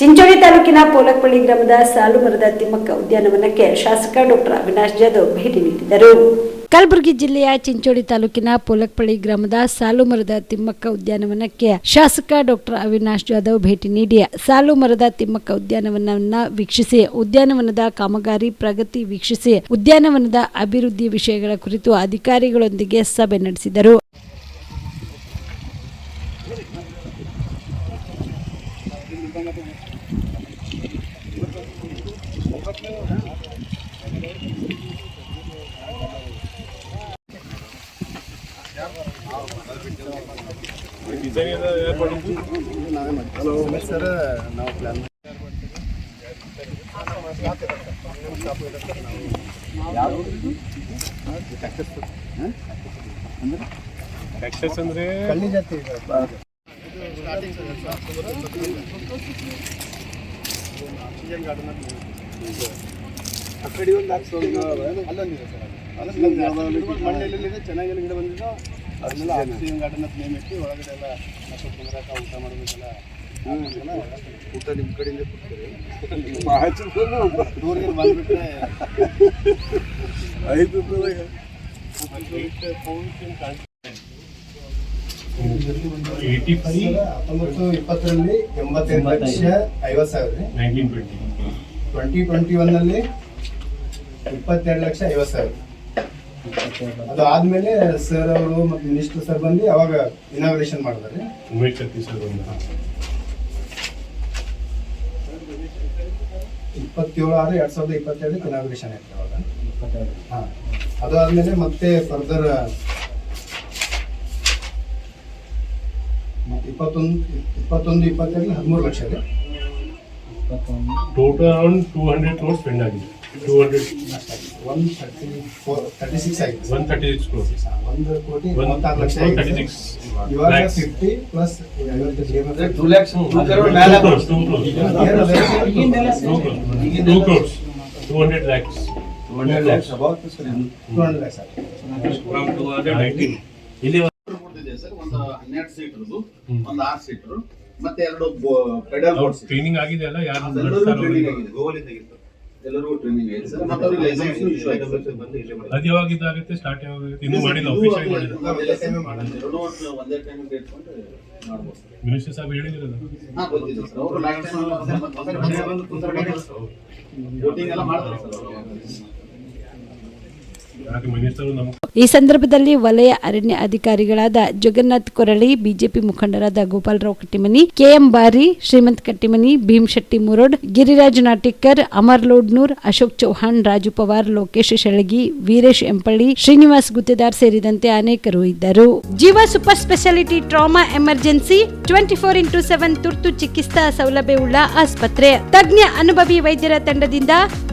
ಚಿಂಚೋಳಿ ತಾಲೂಕಿನ ಪೋಲಕ್ಪಳ್ಳಿ ಗ್ರಾಮದ ಸಾಲು ಮರದ ತಿಮ್ಮಕ್ಕ ಉದ್ಯಾನವನಕ್ಕೆ ಶಾಸಕ ಡಾಕ್ಟರ್ ಅವಿನಾಶ್ ಜಾಧವ್ ಭೇಟಿ ನೀಡಿದರು. ಕಲಬುರಗಿ ಜಿಲ್ಲೆಯ ಚಿಂಚೋಳಿ ತಾಲೂಕಿನ ಪೋಲಕ್ಪಳ್ಳಿ ಗ್ರಾಮದ ಸಾಲು ಮರದ ತಿಮ್ಮಕ್ಕ ಉದ್ಯಾನವನಕ್ಕೆ ಶಾಸಕ ಡಾಕ್ಟರ್ ಅವಿನಾಶ್ ಜಾಧವ್ ಭೇಟಿ ನೀಡಿ ಸಾಲು ಮರದ ತಿಮ್ಮಕ್ಕ ಉದ್ಯಾನವನವನ್ನ ವೀಕ್ಷಿಸಿ, ಉದ್ಯಾನವನದ ಕಾಮಗಾರಿ ಪ್ರಗತಿ ವೀಕ್ಷಿಸಿ, ಉದ್ಯಾನವನದ ಅಭಿವೃದ್ಧಿ ವಿಷಯಗಳ ಕುರಿತು ಅಧಿಕಾರಿಗಳೊಂದಿಗೆ ಸಭೆ ನಡೆಸಿದರು. ಸರ್ ನಾವು ಪ್ಲಾನ್ ಟ್ಯಾಕ್ಸಸ್ ಅಂದ್ರೆ ಕಳ್ಳಿ ಜಾತಿ ಇದೆ. ಆ ಕಡೆ ಒಂದು ಹಾಕ್ಸೋ ಅಲ್ಲೊಂದಿದೆ ಸರ್ ಮಣ್ಣೆಲ್ಲಿದೆ ಚೆನ್ನಾಗೆಲ್ಲ ಗಿಡ ಬಂದಿದ್ದು ಅದನ್ನೆಲ್ಲ ಆಕ್ಸಿಜನ್ ಗಾರ್ಡನ್ ಅಂತ ನೇಮ್ ಇಟ್ಟು ಒಳಗಡೆ ಎಲ್ಲ ಮಕ್ಕಳು ಕುಂದ್ರಾಕ ಊಟ ಮಾಡೋದಕ್ಕೆಲ್ಲ ಊಟ ನಿಮ್ಮ ಕಡೆಯಿಂದ ಐದು ಬಂದ್ಬಿಟ್ರೆ ಐದು ಏಯ್ಟಿ ಫೈವ್ ಹತ್ತೊಂಬತ್ತು ಇಪ್ಪತ್ತರಲ್ಲಿ ಎಂಬತ್ತೆಂಟು ಲಕ್ಷ ಐವತ್ತು ಸಾವಿರ. ರೀ ನೈನ್ಟೀನ್ ಟ್ವೆಂಟಿ ಟ್ವೆಂಟಿ ಟ್ವೆಂಟಿ ಒನ್ನಲ್ಲಿ ಇಪ್ಪತ್ತೆರಡು ಲಕ್ಷ ಐವತ್ತು ಸಾವಿರ. ಅದು ಆದ್ಮೇಲೆ ಸರ್ ಅವರು ಮತ್ತು ಮಿನಿಸ್ಟರ್ ಸರ್ ಬಂದು ಅವಾಗ ಇನಾಗ್ರೇಷನ್ ಮಾಡಿದಾರೆ ಉಮೇಶ್ ಸರ್ ಬಂದ. ಇಪ್ಪತ್ತೇಳು ಆರು ಎರಡು ಸಾವಿರದ ಇಪ್ಪತ್ತೆರಡಕ್ಕೆ ಇನಾಗ್ರೇಷನ್ ಆಯ್ತು ಅವಾಗ. ಹಾಂ. ಅದು ಆದ್ಮೇಲೆ ಮತ್ತೆ ಫರ್ದರ್ ಇಪ್ಪತ್ತೊಂದು ಇಪ್ಪತ್ತೊಂದು ಇಪ್ಪತ್ತೆರಡು ಹದಿಮೂರು ಲಕ್ಷ ಇದೆ. Total around two hundred crore spend ಆಗಿದೆ. Two hundred one thirty four thirty six ಆಗಿದೆ. ಒನ್ ತರ್ಟಿ ಸಿಕ್ಸ್ ಕ್ರೋರ್ ಒಂದು ಕೋಟಿ ಮೂವತ್ತಾರು ಲಕ್ಷ ತರ್ಟಿ ಸಿಕ್ಸ್ ಇವಾಗ fifty plus two lakhs two crores two crores two crores two hundred lakhs hundred lakhs about two hundred lakhs from two hundred nineteen ಇಲ್ಲಿ ಒಂದು ಹನ್ನೆರಡು ಸೀಟರ್ದು ಒಂದು ಆರು ಸೀಟರ್ ಮತ್ತೆ ಎರಡು ಪೆಡಲ್ ಬೋರ್ಡ್ಸ್ ಟ್ರೈನಿಂಗ್ ಆಗಿದೆ ಅಲ್ಲ ಯಾರು ಟ್ರೈನಿಂಗ್ ಆಗಿದೆ ಎಲ್ಲರಿಗೂ ಟ್ರೈನಿಂಗ್ ಆಗಿದೆ. ಸರ್ ಮತ್ತೆ ಅವರಿಗೆ ಲೈಸೆನ್ಸ್ ಇಶ್ಯೂ ಆಗಿದೆ ಅದು ಯಾವಾಗ ಇದಾಗುತ್ತೆ ಸ್ಟಾರ್ಟ್ ಯಾವಾಗ ಇನ್ನೂ ಮಾಡಿಲ್ಲ ಆಫೀಷಿಯಲ್ ಮಾಡಿಲ್ಲ. ಎರಡು ಒಂದೇ ಟೈಮ್ ಇಟ್ಕೊಂಡು ಮಾಡ್ಬೋದು. ಮಿನಿಸ್ಟರ್ ಸಾಹೇಬ್ ಹೇಳಿದಿರಲ್ಲ? ಹಾ ಗೊತ್ತಿದೆ ಸರ್. ಅವರು ಲಾಸ್ಟ್ ಟೈಮ್ ವೋಟಿಂಗ್ ಎಲ್ಲ ಮಾಡ್ತಾರೆ ಸರ್ ಯಾಕೆ ಮಿನಿಸ್ಟರ್ ನಮ್ಮ ಈ ಸಂದರ್ಭದಲ್ಲಿ ವಲಯ ಅರಣ್ಯ ಅಧಿಕಾರಿಗಳಾದ ಜಗನ್ನಾಥ್ ಕೊರಳಿ, ಬಿಜೆಪಿ ಮುಖಂಡರಾದ ಗೋಪಾಲರಾವ್ ಕಟ್ಟಿಮನಿ, ಕೆಎಂ ಬಾರಿ, ಶ್ರೀಮಂತ್ ಕಟ್ಟಿಮನಿ ಭೀಮ್ ಶೆಟ್ಟಿ ಮುರೋಡ್, ಗಿರಿರಾಜ್ ನಾಟಿಕರ್, ಅಮರ್ ಲೋಡ್ನೂರ್, ಅಶೋಕ್ ಚೌಹಾಣ್, ರಾಜು ಪವಾರ್, ಲೋಕೇಶ್ ಶೆಳಗಿ, ವೀರೇಶ್ ಎಂಪಳ್ಳಿ, ಶ್ರೀನಿವಾಸ್ ಗುತ್ತೇದಾರ್ ಸೇರಿದಂತೆ ಅನೇಕರು ಇದ್ದರು. Jeeva super speciality trauma emergency twenty four into seven ತುರ್ತು ಚಿಕಿತ್ಸಾ ಸೌಲಭ್ಯವುಳ್ಳ ಆಸ್ಪತ್ರೆ. ತಜ್ಞ ಅನುಭವಿ ವೈದ್ಯರ ತಂಡದಿಂದ